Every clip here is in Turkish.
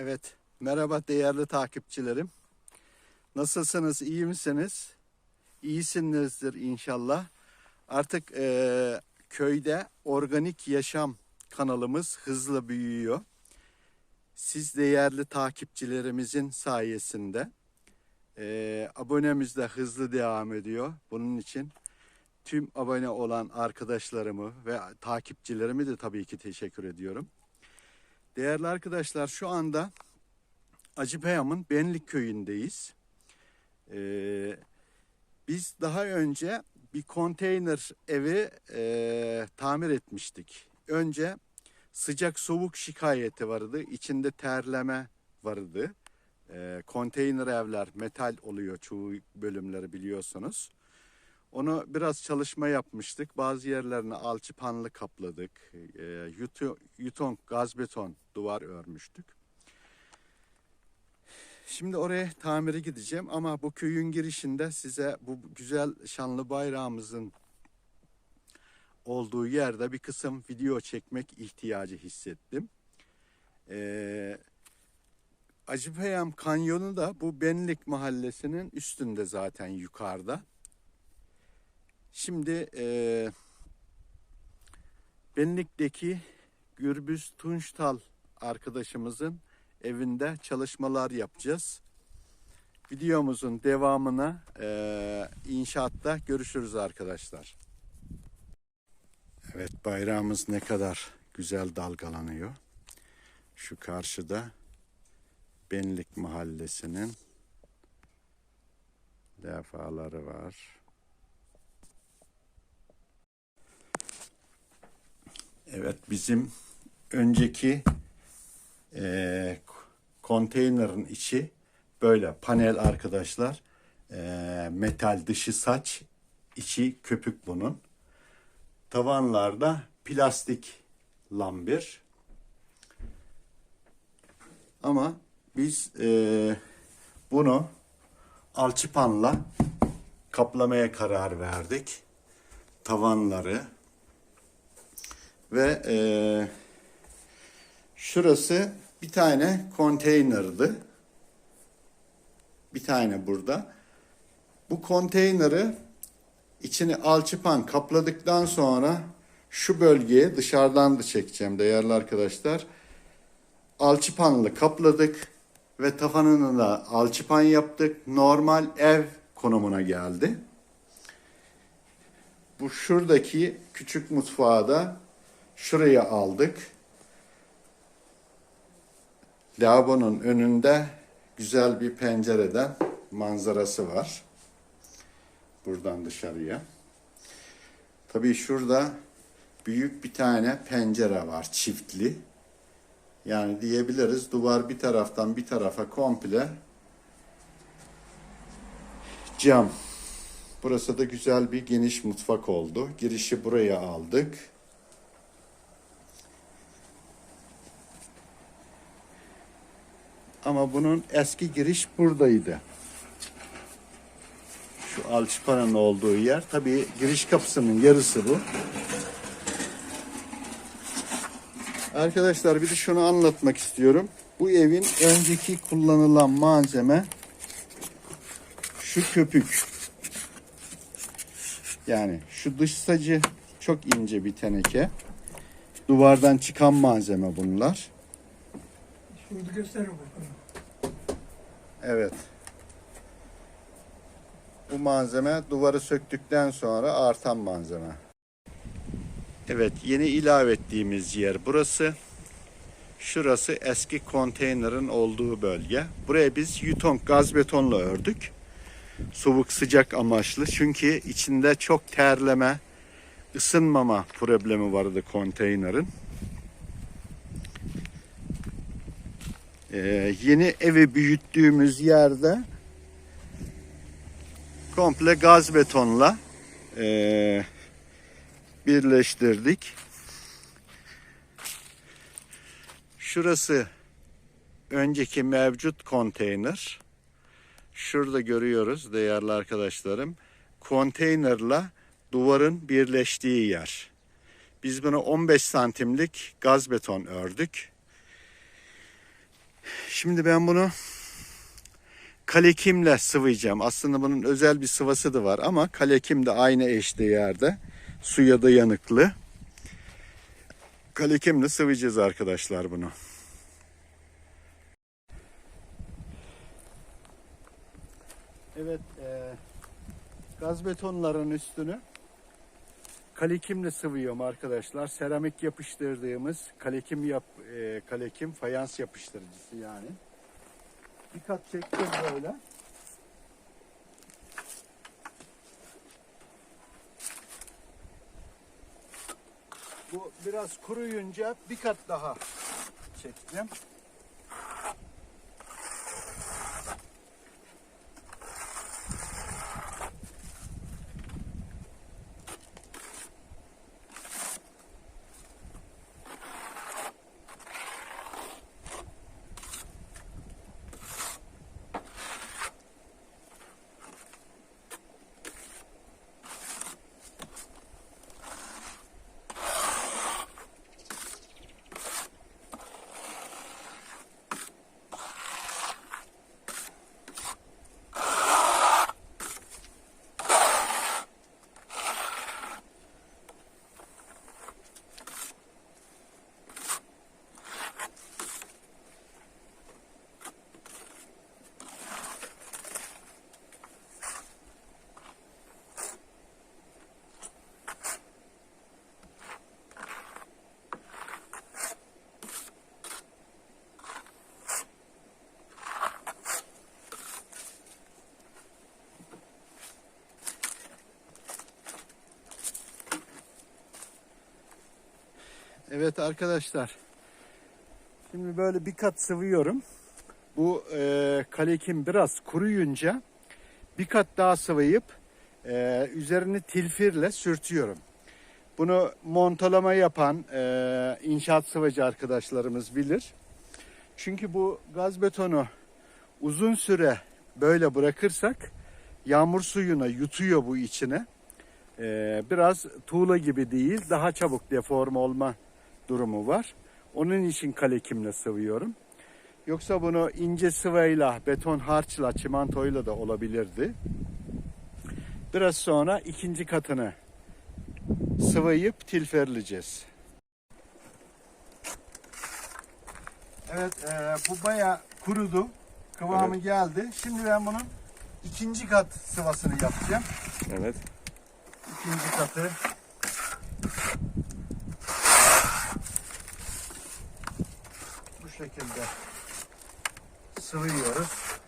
Evet, merhaba değerli takipçilerim. Nasılsınız, iyi misiniz? İyisinizdir inşallah. Artık eee, köyde organik yaşam kanalımız hızla büyüyor. Siz değerli takipçilerimizin sayesinde eee abonemiz de hızlı devam ediyor. Bunun için tüm abone olan arkadaşlarımı ve takipçilerimi de tabii ki teşekkür ediyorum. Değerli arkadaşlar şu anda Acıpayam'ın Benlik köyündeyiz. Ee, biz daha önce bir konteyner evi e, tamir etmiştik. Önce sıcak soğuk şikayeti vardı. İçinde terleme vardı. Ee, konteyner evler metal oluyor çoğu bölümleri biliyorsunuz. Onu biraz çalışma yapmıştık. Bazı yerlerine alçıpanlı kapladık. E, yutu- yuton, gaz beton duvar örmüştük. Şimdi oraya tamire gideceğim ama bu köyün girişinde size bu güzel şanlı bayrağımızın olduğu yerde bir kısım video çekmek ihtiyacı hissettim. Ee, Acıpayam Kanyonu da bu Benlik Mahallesi'nin üstünde zaten yukarıda. Şimdi eee Benlik'teki Gürbüz Tunçtal arkadaşımızın evinde çalışmalar yapacağız. Videomuzun devamına eee, inşaatta görüşürüz arkadaşlar. Evet bayrağımız ne kadar güzel dalgalanıyor. Şu karşıda Benlik Mahallesi'nin defaları var. Evet bizim önceki eee konteynerin içi böyle panel arkadaşlar. Eee, metal dışı saç, içi köpük bunun. Tavanlarda plastik lambir. Ama biz eee, bunu alçıpanla kaplamaya karar verdik. Tavanları, ve eee, şurası bir tane konteynerdi. Bir tane burada. Bu konteyneri içini alçıpan kapladıktan sonra şu bölgeye dışarıdan da çekeceğim değerli arkadaşlar. Alçıpanlı kapladık ve tavanını da alçıpan yaptık. Normal ev konumuna geldi. Bu şuradaki küçük mutfağı da şuraya aldık. Lavabonun önünde güzel bir pencereden manzarası var. Buradan dışarıya. Tabii şurada büyük bir tane pencere var çiftli. Yani diyebiliriz duvar bir taraftan bir tarafa komple cam. Burası da güzel bir geniş mutfak oldu. Girişi buraya aldık. Ama bunun eski giriş buradaydı. Şu alçıpanın olduğu yer. Tabii giriş kapısının yarısı bu. Arkadaşlar bir de şunu anlatmak istiyorum. Bu evin önceki kullanılan malzeme şu köpük. Yani şu dış sacı çok ince bir teneke. Duvardan çıkan malzeme bunlar. Şurada gösteriyor bakalım. Evet. Bu malzeme duvarı söktükten sonra artan malzeme. Evet, yeni ilave ettiğimiz yer burası. Şurası eski konteynerin olduğu bölge. Buraya biz yuton gaz betonla ördük. Soğuk sıcak amaçlı. Çünkü içinde çok terleme, ısınmama problemi vardı konteynerin. Ee, yeni evi büyüttüğümüz yerde komple gaz betonla ee, birleştirdik. Şurası önceki mevcut konteyner. Şurada görüyoruz değerli arkadaşlarım. Konteynerla duvarın birleştiği yer. Biz bunu 15 santimlik gaz beton ördük. Şimdi ben bunu kalekimle sıvayacağım. Aslında bunun özel bir sıvası da var ama kalekim de aynı eşdeğerde. Suya dayanıklı. Kalekimle sıvayacağız arkadaşlar bunu. Evet, e, gaz betonların üstünü kalekimle sıvıyorum arkadaşlar. Seramik yapıştırdığımız kalekim yap, e, kalekim fayans yapıştırıcısı yani. Bir kat çektim böyle. Bu biraz kuruyunca bir kat daha çektim. Evet arkadaşlar. Şimdi böyle bir kat sıvıyorum. Bu e, kalekim biraz kuruyunca bir kat daha sıvayıp e, üzerini tilfirle sürtüyorum. Bunu montalama yapan e, inşaat sıvacı arkadaşlarımız bilir. Çünkü bu gaz betonu uzun süre böyle bırakırsak yağmur suyuna yutuyor bu içine. E, biraz tuğla gibi değil, daha çabuk deforme olma durumu var. Onun için kalekimle sıvıyorum. Yoksa bunu ince sıvayla, beton harçla, çimentoyla da olabilirdi. Biraz sonra ikinci katını sıvayıp tilferleyeceğiz. Evet, e, bu baya kurudu. Kıvamı geldi. Şimdi ben bunun ikinci kat sıvasını yapacağım. Evet. İkinci katı şekilde sıvıyoruz.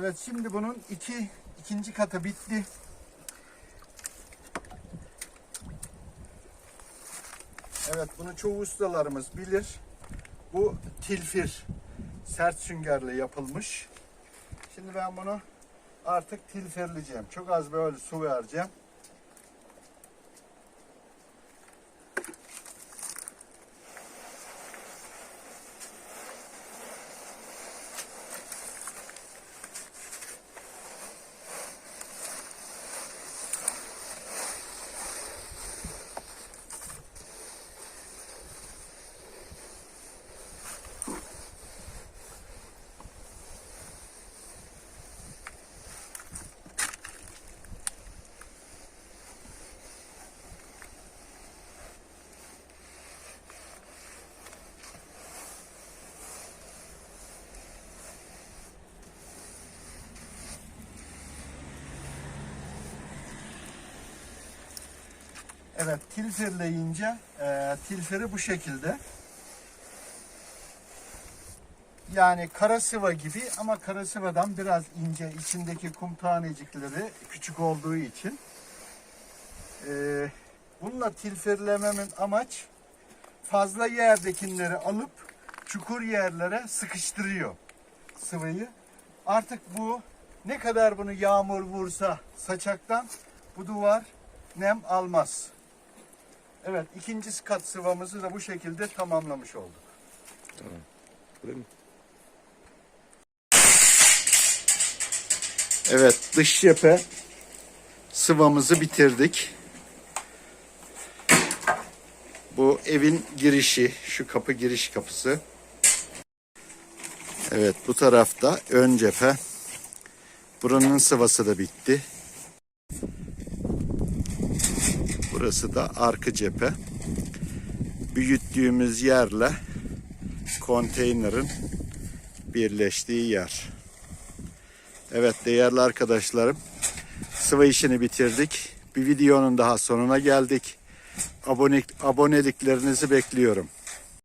Evet şimdi bunun iki ikinci katı bitti. Evet bunu çoğu ustalarımız bilir. Bu tilfir sert süngerle yapılmış. Şimdi ben bunu artık tilfirleyeceğim. Çok az böyle su vereceğim. Evet, tilferleyince e, tilferi bu şekilde. Yani kara sıva gibi ama kara sıvadan biraz ince. içindeki kum tanecikleri küçük olduğu için. E, bununla tilferlememin amaç fazla yerdekileri alıp çukur yerlere sıkıştırıyor sıvıyı. Artık bu ne kadar bunu yağmur vursa saçaktan bu duvar nem almaz. Evet ikinci kat sıvamızı da bu şekilde tamamlamış olduk. Evet dış cephe sıvamızı bitirdik. Bu evin girişi, şu kapı giriş kapısı. Evet bu tarafta ön cephe. Buranın sıvası da bitti. Burası da arka cephe. Büyüttüğümüz yerle konteynerin birleştiği yer. Evet değerli arkadaşlarım sıvı işini bitirdik. Bir videonun daha sonuna geldik. Abone, aboneliklerinizi bekliyorum.